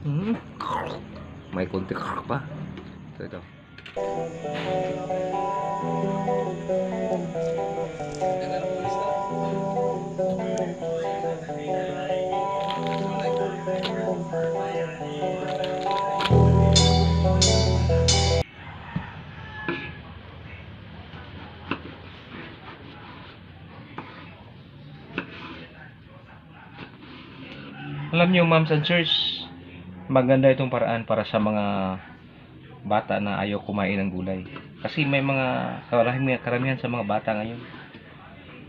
Hmm. May konti pa. Ito, ito. Alam niyo, moms and sirs, maganda itong paraan para sa mga bata na ayaw kumain ng gulay. Kasi may mga karamihan, karamihan sa mga bata ngayon,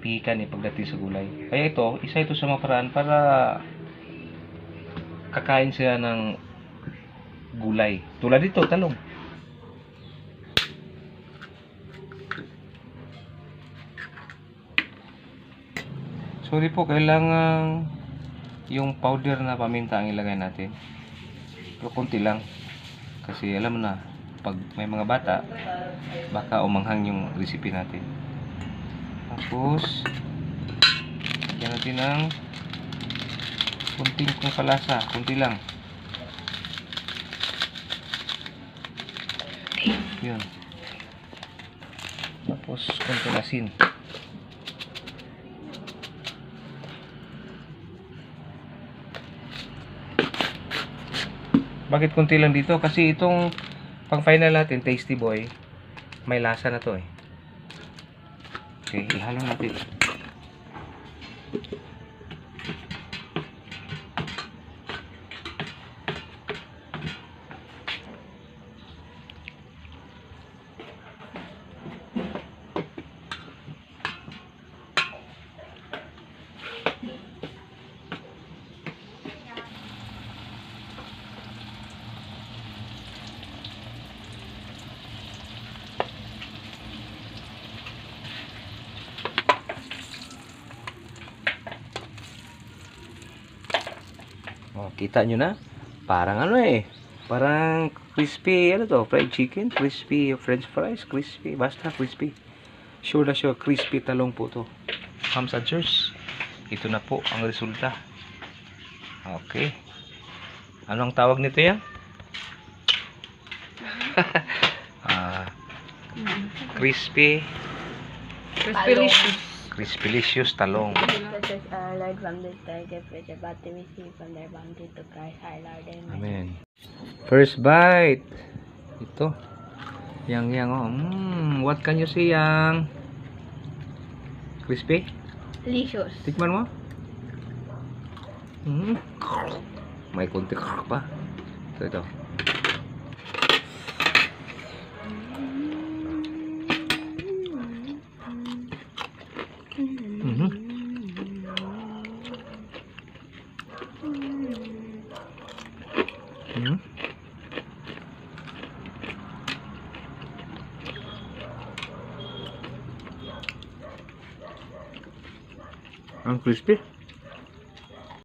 pihikan eh pagdating sa gulay. Kaya ito, isa ito sa mga paraan para kakain sila ng gulay. Tulad dito, talong. Sorry po, kailangan yung powder na paminta ang ilagay natin. Pero konti lang. Kasi alam na, pag may mga bata, baka umanghang yung recipe natin. Tapos, lagyan natin ng kunting kung palasa, kunti lang. Yun. Tapos, kunting asin. Bakit kunti lang dito? Kasi itong pang final natin, Tasty Boy, may lasa na to eh. Okay, ihalo natin. Kita nyo na? Parang ano eh. Parang crispy, ano to? Fried chicken? Crispy french fries? Crispy. Basta crispy. Sure na sure, crispy talong po to. Hams and sirs, ito na po ang resulta. Okay. Anong tawag nito yan? ah, crispy, Crispylicious. Crispylicious talong. This is our Lord from this Target, which about to receive from their bounty to Christ our Lord. Amen. Amen. First bite. Ito. Yang yang oh. Mm, what can you say yang? Crispy? Delicious. Tikman mo. Mm. May konti pa. Ito ito. Mhm. Ang crispy.